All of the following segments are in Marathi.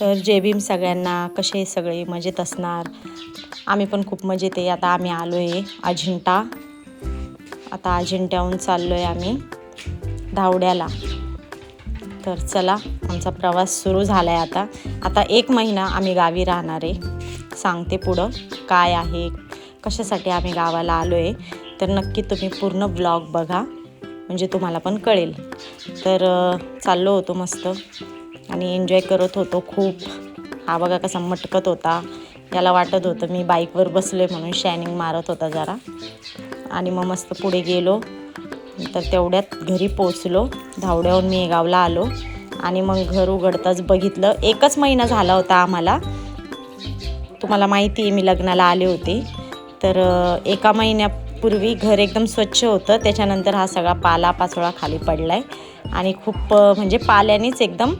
तर जे भीम सगळ्यांना कसे सगळे मजेत असणार? आम्ही पण खूप मजेत आहे. आता आम्ही आलो आहे अजिंठा. आता अजिंठ्याहून चाललो आहे आम्ही धावड्याला. तर चला आमचा प्रवास सुरू झाला आहे आता. आता एक महिना आम्ही गावी राहणार आहे. सांगते पुढं काय आहे कशासाठी आम्ही गावाला आलो आहे तर नक्की तुम्ही पूर्ण ब्लॉग बघा. म्हणजे तुम्हाला पण कळेल. तर चाललो होतो मस्त. आणि एन्जॉय करत होतो खूप. हा बघा कसा मटकत होता. याला वाटत होतं मी बाईकवर बसले म्हणून शायनिंग मारत होता जरा. आणि मग मस्त पुढे गेलो. तर तेवढ्यात घरी पोचलो धावड्याहून मी गावला आलो. आणि मग घर उघडताच बघितलं. एकच महिना झाला होता आम्हाला. तुम्हाला माहिती आहे मी लग्नाला आले होते. तर एका महिन्यापूर्वी घर एकदम स्वच्छ होतं. त्याच्यानंतर हा सगळा पाला पाचोळा खाली पडला आहे आणि खूप म्हणजे पाल्यानेच एकदम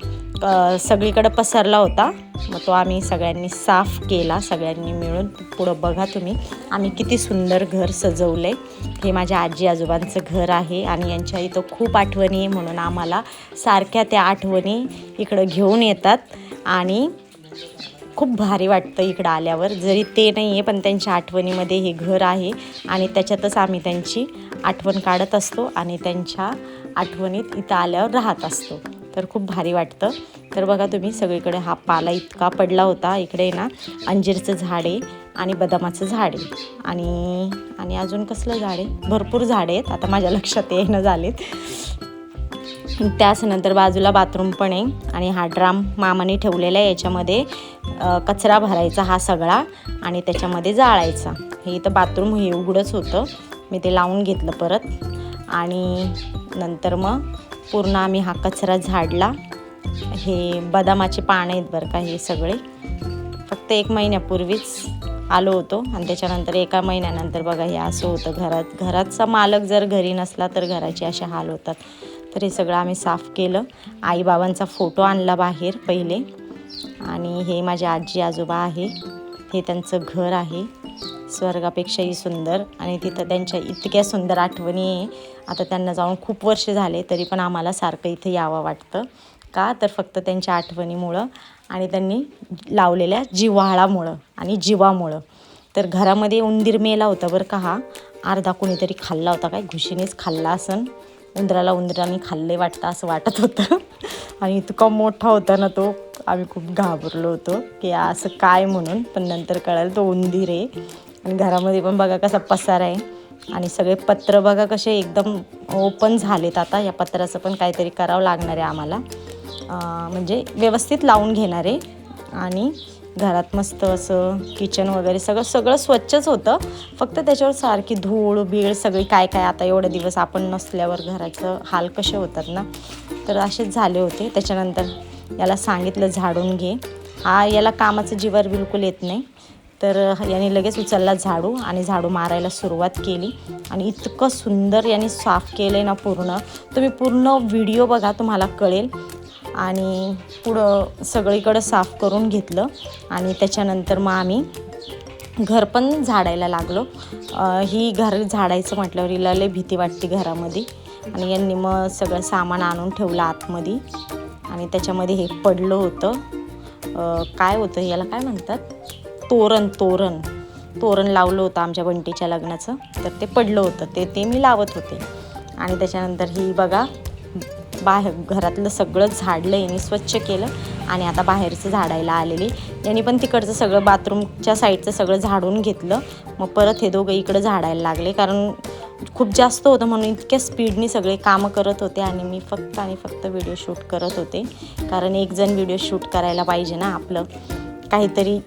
सगळीकडे पसरला होता. मग तो आम्ही सगळ्यांनी साफ केला सगळ्यांनी मिळून. पुढं बघा तुम्ही. आम्ही किती सुंदर घर सजवलं आहे हे माझ्या आजी आजोबांचं घर आहे आणि यांच्या इथं खूप आठवणी आहे म्हणून आम्हाला सारख्या त्या आठवणी इकडं घेऊन येतात. आणि खूप भारी वाटतं इकडं आल्यावर. जरी ते नाही आहे पण त्यांच्या आठवणीमध्ये हे घर आहे आणि त्याच्यातच आम्ही त्यांची आठवण काढत असतो आणि त्यांच्या आठवणीत इथं आल्यावर राहत असतो. तर खूप भारी वाटतं. तर बघा तुम्ही सगळीकडे हा पाला इतका पडला होता. इकडे ना अंजीरचं झाड आहे आणि बदामाचं झाड आहे. आणि आणि अजून कसलं झाड आहे? भरपूर झाडे आहेत. आता माझ्या लक्षात येणं झालेत. त्याचनंतर बाजूला बाथरूम पण आहे आणि हा ड्राम मामाने ठेवलेला आहे. याच्यामध्ये कचरा भरायचा हा सगळा आणि त्याच्यामध्ये जाळायचा. हे इथं बाथरूम हे उघडंच होतं. मी ते लावून घेतलं परत. आणि नंतर मग पूर्ण आम्ही हा कचरा झाडला. हे बदामाचे पानं आहेत बरं का हे सगळे. फक्त एक महिन्यापूर्वीच आलो होतो आणि त्याच्यानंतर एका महिन्यानंतर बघा हे असं होतं घरात घराचा मालक जर घरी नसला तर घराचे असे हाल होतात. तर हे सगळं आम्ही साफ केलं. आईबाबांचा फोटो आणला बाहेर पहिले. आणि हे माझे आजी आजोबा आहे. हे त्यांचं घर आहे. स्वर्गापेक्षाही सुंदर आणि तिथं त्यांच्या इतक्या सुंदर आठवणी आहे. आता त्यांना जाऊन खूप वर्ष झाले तरी पण आम्हाला सारखं इथं यावं वाटतं. का? तर फक्त त्यांच्या आठवणीमुळं आणि त्यांनी लावलेल्या जिव्हाळामुळं आणि जीवामुळं. तर घरामध्ये उंदीर मेला होता बरं का हा. अर्धा कोणीतरी खाल्ला होता काय? घुशीनेच खाल्ला असन. उंदराला उंदराने खाल्ले वाटतं असं वाटत होतं. आणि इतका मोठा होता ना तो. आम्ही खूप घाबरलो होतो की असं काय म्हणून पण नंतर कळालं तो उंदीर आहे. आणि घरामध्ये पण बघा कसा पसार आहे. आणि सगळे पत्र बघा कसे एकदम ओपन झालेत आता. या पत्राचं पण काहीतरी करावं लागणार आहे आम्हाला. म्हणजे व्यवस्थित लावून घेणार आहे. आणि घरात मस्त असं किचन वगैरे सगळं सगळं स्वच्छच होतं. फक्त त्याच्यावर सारखी धूळ बीळ सगळी काय काय आता एवढे दिवस आपण नसल्यावर घराचं हाल कसे होतात ना? तर असेच झाले होते. त्याच्यानंतर याला सांगितलं झाडून घे. हा याला कामाचं जीवर बिलकुल येत नाही. तर याने लगेच उचलला झाडू आणि झाडू मारायला सुरुवात केली. आणि इतकं सुंदर याने साफ केलं आहे ना पूर्ण. तुम्ही पूर्ण व्हिडिओ बघा तुम्हाला कळेल. आणि पुढं सगळीकडं साफ करून घेतलं. आणि त्याच्यानंतर मग आम्ही घर पण झाडायला लागलो. ही घर झाडायचं म्हटल्यावर हिला लय भीती वाटते घरामध्ये. आणि यांनी मग सगळं सामान आणून ठेवलं आतमध्ये. आणि त्याच्यामध्ये हे पडलं होतं. काय होतं याला काय म्हणतात? तोरण तोरण. तोरण लावलं होतं आमच्या बंटीच्या लग्नाचं. तर ते पडलं होतं. ते ते मी लावत होते. आणि त्याच्यानंतर ही बघा बाहेर घरातलं सगळं झाडलं यांनी स्वच्छ केलं आणि आता बाहेरचं झाडायला आलेली. यांनी पण तिकडचं सगळं बाथरूमच्या साईडचं सगळं झाडून घेतलं. मग परत हे दोघं इकडं झाडायला लागले. कारण खूप जास्त होतं म्हणून इतक्या स्पीडनी सगळे कामं करत होते आणि मी फक्त आणि फक्त व्हिडिओ शूट करत होते. कारण एक जण व्हिडिओ शूट करायला पाहिजे ना आपलं. काहीतरी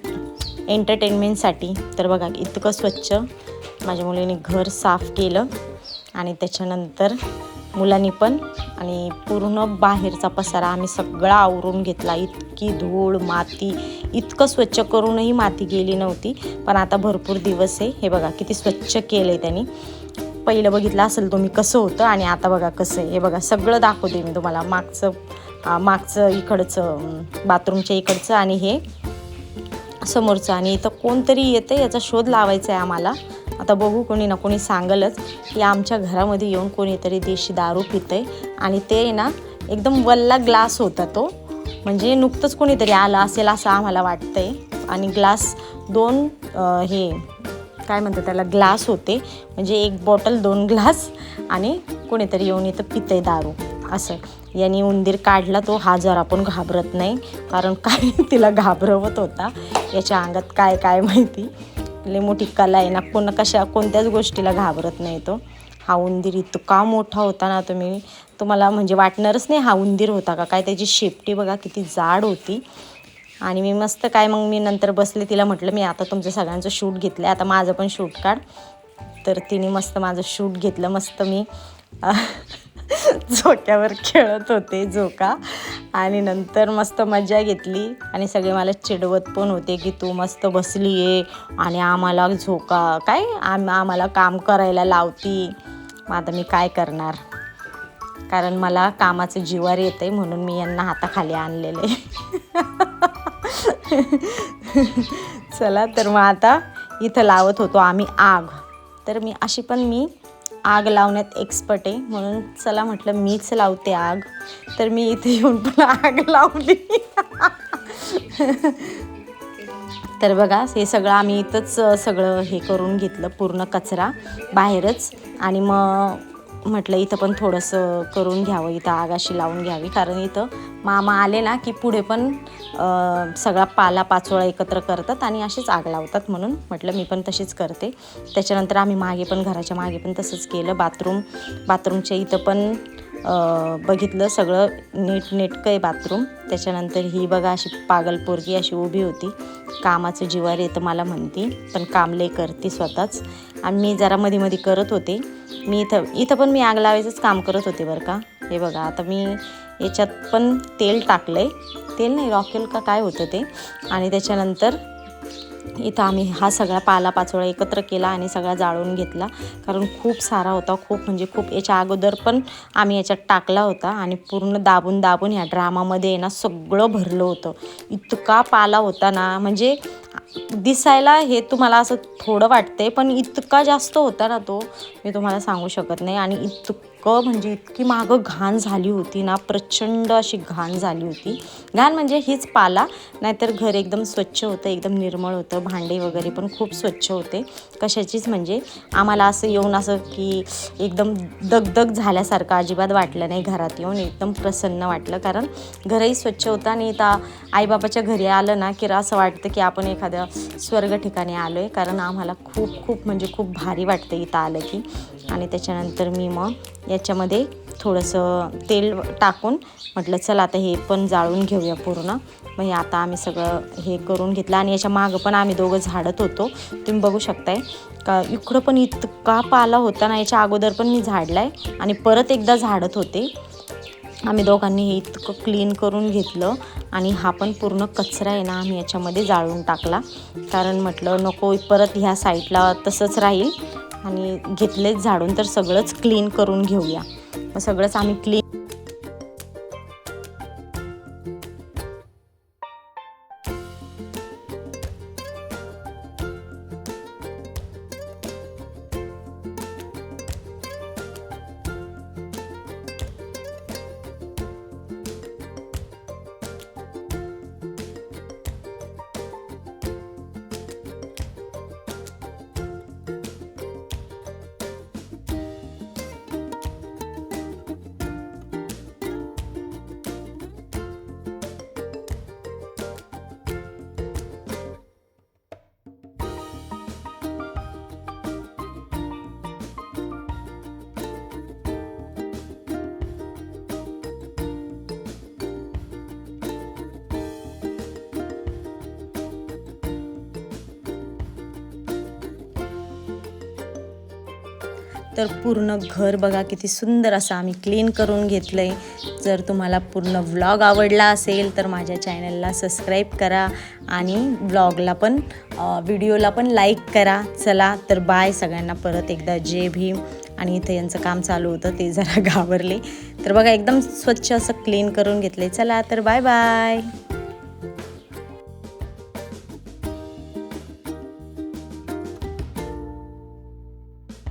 एंटरटेनमेंटसाठी तर बघा इतकं स्वच्छ माझ्या मुलीने घर साफ केलं आणि त्याच्यानंतर मुलांनी पण आणि पूर्ण बाहेरचा पसारा आम्ही सगळा आवरून घेतला. इतकी धूळ माती इतकं स्वच्छ करूनही माती गेली नव्हती. पण आता भरपूर दिवस आहे. हे बघा किती स्वच्छ केलं आहे त्यांनी. पहिलं बघितलं असेल तुम्ही कसं होतं आणि आता बघा कसं आहे. हे बघा सगळं दाखवते मी तुम्हाला मागचं मागचं इकडचं बाथरूमच्या इकडचं आणि हे समोरचं. आणि इथं कोणतरी येतं याचा शोध लावायचा आहे आम्हाला. आता बघू कोणी ना कोणी सांगलच की आमच्या घरामध्ये येऊन कोणीतरी देशी दारू पितं आहे आणि ते ना एकदम वल्ला ग्लास होता तो. म्हणजे नुकतंच कोणीतरी आलं असेल असं आम्हाला वाटतंय. आणि ग्लास दोन हे काय म्हणतात त्याला ग्लास होते. म्हणजे एक बॉटल दोन ग्लास आणि कोणीतरी येऊन इथं पिते दारू. असं. यांनी उंदीर काढला तो हा जरा पण घाबरत नाही. कारण काय तिला घाबरवत होता. याच्या अंगात काय काय माहिती. लई मोठी कला आहे ना. कोण कशा कोणत्याच गोष्टीला घाबरत नाही तो. हा उंदीर इतका मोठा होता ना तुम्ही. तुम्हाला म्हणजे वाटणारच नाही हा उंदीर होता का? काय त्याची शेपटी बघा किती जाड होती. आणि मी मस्त काय मग मी नंतर बसले तिला म्हटलं मी आता तुमचं सगळ्यांचं शूट घेतलं आहे आता माझं पण शूट काढ. तर तिने मस्त माझं शूट घेतलं मस्त मी झोक्यावर खेळत होते झोका. आणि नंतर मस्त मजा घेतली. आणि सगळे मला चिडवत पण होते की तू मस्त बसली आहे आणि आम्हाला झोका काय? आम आम्हाला काम करायला लावती. मग आता मी काय करणार? कारण मला कामाचं जिवार येतं आहे म्हणून मी यांना हाताखाली आणलेलं आहे चला तर मग आता इथं लावत होतो आम्ही आग. तर मी अशी पण मी आग लावण्यात एक्सपर्ट आहे. म्हणून चला म्हटलं मीच लावते आग. तर मी इथे येऊन तुला आग लावली. तर बघा हे सगळं आम्ही इथंच सगळं हे करून घेतलं पूर्ण कचरा बाहेरच. आणि मग म्हटलं इथं पण थोडंसं करून घ्यावं इथं आगाशी लावून घ्यावी. कारण इथं मामा आले ना की पुढे पण सगळा पाला पाचोळा एकत्र करतात आणि अशीच आग लावतात म्हणून म्हटलं मी पण तशीच करते. त्याच्यानंतर आम्ही मागे पण घराच्या मागे पण तसंच केलं. बाथरूम बाथरूमच्या इथं पण बघितलं सगळं नीट नेटकं आहे बाथरूम. त्याच्यानंतर ही बघा अशी पागल पोरगी अशी उभी होती. कामाचं जिवार येतं मला म्हणती पण काम लय करते स्वतःच. आणि मी जरा मध्ये मध्ये करत होते. मी इथं इथं पण मी आग लावायचंच काम करत होते बरं का. हे बघा आता मी याच्यात पण तेल टाकलं आहे तेल नाही रॉकेल का काय होतं ते. आणि त्याच्यानंतर इथं आम्ही हा सगळा पालापाचोळा एकत्र केला आणि सगळा जाळून घेतला. कारण खूप सारा होता खूप म्हणजे खूप. याच्या अगोदर पण आम्ही याच्यात टाकला होता आणि पूर्ण दाबून दाबून ह्या ड्रामामध्ये ना सगळं भरलं होतं. इतका पाला होता ना म्हणजे दिसायला हे तुम्हाला असं थोडं वाटते पण इतका जास्त होता ना तो मी तुम्हाला सांगू शकत नाही. आणि इतकं म्हणजे इतकी मागं घाण झाली होती ना प्रचंड अशी घाण झाली होती. घाण म्हणजे हीच पाला नाहीतर घर एकदम स्वच्छ होतं एकदम निर्मळ होतं भांडे वगैरे पण खूप स्वच्छ होते. कशाचीच म्हणजे आम्हाला असं येऊन असं की एकदम दगदग झाल्यासारखं अजिबात वाटलं नाही घरात येऊन एकदम प्रसन्न वाटलं. कारण घरही स्वच्छ होतं आणि आता आईबाबाच्या घरी आलं ना की असं वाटतं की आपण एखादं स्वर्ग ठिकाणी आलो आहे कारण आम्हाला खूप खूप म्हणजे खूप भारी वाटतं इथं आलं की. आणि त्याच्यानंतर मी मग याच्यामध्ये थोडंसं तेल टाकून म्हटलं चला आता हे पण जाळून घेऊया पूर्ण. मग हे आता आम्ही सगळं हे करून घेतलं. आणि याच्या मागं पण आम्ही दोघं झाडत होतो. तुम्ही बघू शकताय. का इकडं पण इतका पाला होता ना याच्या अगोदर पण मी झाडला आहे आणि परत एकदा झाडत होते. आम्ही दोघांनी हे इतकं क्लीन करून घेतलं आणि हा पण पूर्ण कचरा आहे ना आम्ही याच्यामध्ये जाळून टाकला. कारण म्हटलं नको परत ह्या साईडला तसंच राहील आणि घेतलेच झाडून तर सगळंच क्लीन करून घेऊया. मग सगळंच आम्ही क्लीन तर पूर्ण घर बघा किती सुंदर असं आम्ही क्लीन करून घेतलं आहे जर तुम्हाला पूर्ण व्लॉग आवडला असेल तर माझ्या चॅनलला सबस्क्राईब करा आणि ब्लॉगला पण व्हिडिओला पण लाईक करा. चला तर बाय सगळ्यांना परत एकदा जय भीम. आणि इथं यांचं काम चालू होतं ते जरा घाबरले. तर बघा एकदम स्वच्छ असं क्लीन करून घेतले चला तर बाय बाय